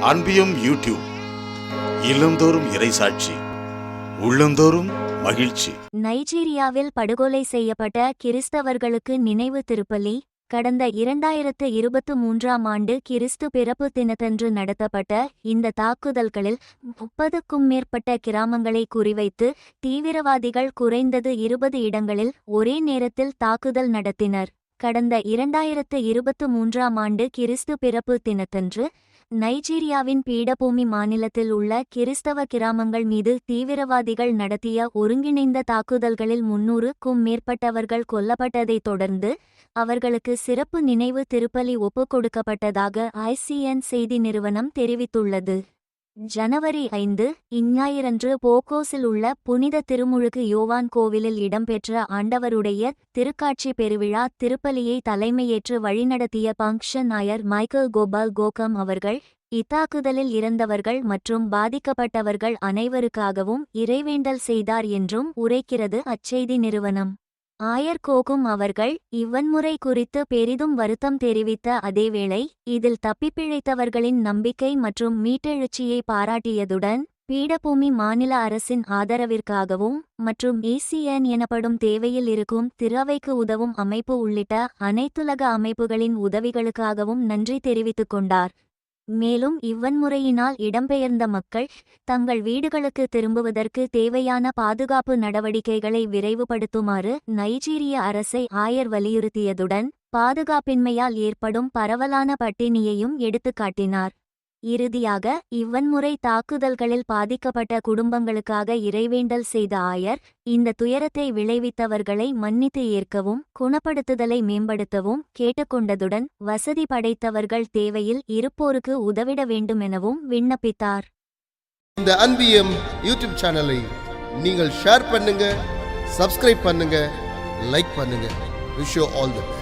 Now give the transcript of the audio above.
அன்பியும் YouTube இல்லந்தோறும் இறைசாட்சி உள்ளந்தோறும் மகிழ்ச்சி. நைஜீரியாவில் படுகொலை செய்யப்பட்ட கிறிஸ்தவர்களுக்கு நினைவு திருப்பலி கடந்த இரண்டாயிரத்து இருபத்து மூன்றாம் ஆண்டு கிறிஸ்து பிறப்பு தினத்தன்று நடத்தப்பட்ட இந்த தாக்குதல்களில் முப்பதுக்கும் மேற்பட்ட கிராமங்களை குறிவைத்து தீவிரவாதிகள் குறைந்தது இருபது இடங்களில் ஒரே நேரத்தில் தாக்குதல் நடத்தினர். கடந்த இரண்டாயிரத்து இருபத்து மூன்றாம் ஆண்டு கிறிஸ்து பிறப்பு தினத்தன்று நைஜீரியாவின் பீடபூமி மாநிலத்தில் உள்ள கிறிஸ்தவ கிராமங்கள் மீது தீவிரவாதிகள் நடத்திய ஒருங்கிணைந்த தாக்குதல்களில் முன்னூறுக்கும் மேற்பட்டவர்கள் கொல்லப்பட்டதைத் தொடர்ந்து அவர்களுக்கு சிறப்பு நினைவு திருப்பலி ஒப்புக் கொடுக்கப்பட்டதாக ஐசிஎன் செய்தி நிறுவனம் தெரிவித்துள்ளது. ஜனவரி ஐந்து இஞ்ஞாயிறன்று போக்கோஸில் உள்ள புனித திருமுழுக்கு யோவான் கோவிலில் இடம்பெற்ற ஆண்டவருடைய திருக்காட்சி பெருவிழா திருப்பலியை தலைமையேற்று வழிநடத்திய பங்க்ஷன் நாயர் மைக்கேல் கோபால் கோகம் அவர்கள் இத்தாக்குதலில் இறந்தவர்கள் மற்றும் பாதிக்கப்பட்டவர்கள் அனைவருக்காகவும் இறைவேண்டல் செய்தார் என்றும் உரைக்கிறது அச்செய்தி நிறுவனம். ஆயர்கோகும் அவர்கள் இவ்வன்முறை குறித்து பெரிதும் வருத்தம் தெரிவித்த அதேவேளை இதில் தப்பிப்பிழைத்தவர்களின் நம்பிக்கை மற்றும் மீட்டெழுச்சியை பாராட்டியதுடன் பீடபூமி மாநில அரசின் ஆதரவிற்காகவும் மற்றும் ஏசிஎன் எனப்படும் தேவையில் இருக்கும் திறவைக்கு உதவும் அமைப்பு உள்ளிட்ட அனைத்துலக அமைப்புகளின் உதவிகளுக்காகவும் நன்றி தெரிவித்துக் கொண்டார். மேலும் இவ்வன்முறையினால் இடம்பெயர்ந்த மக்கள் தங்கள் வீடுகளுக்கு திரும்புவதற்கு தேவையான பாதுகாப்பு நடவடிக்கைகளை விரைவுபடுத்துமாறு நைஜீரிய அரசை ஆயர் வலியுறுத்தியதுடன் பாதுகாப்பின்மையால் ஏற்படும் பரவலான பட்டினியையும் எடுத்துக்காட்டினார். இறுதியாக இவ்வன்முறை தாக்குதல்களில் பாதிக்கப்பட்ட குடும்பங்களுக்காக இறைவேண்டல் செய்த ஆயர் இந்த துயரத்தை விளைவித்தவர்களை மன்னித்து ஏற்கவும் குணப்படுத்துதலை மேம்படுத்தவும் கேட்டுக்கொண்டதுடன் வசதி படைத்தவர்கள் தேவையில் இருப்போருக்கு உதவிட வேண்டுமெனவும் விண்ணப்பித்தார். இந்த அன்பியம் யூடியூப் சேனலை நீங்கள் ஷேர் பண்ணுங்க சப்ஸ்கிரைப் பண்ணுங்க லைக் பண்ணுங்க. Wish all the best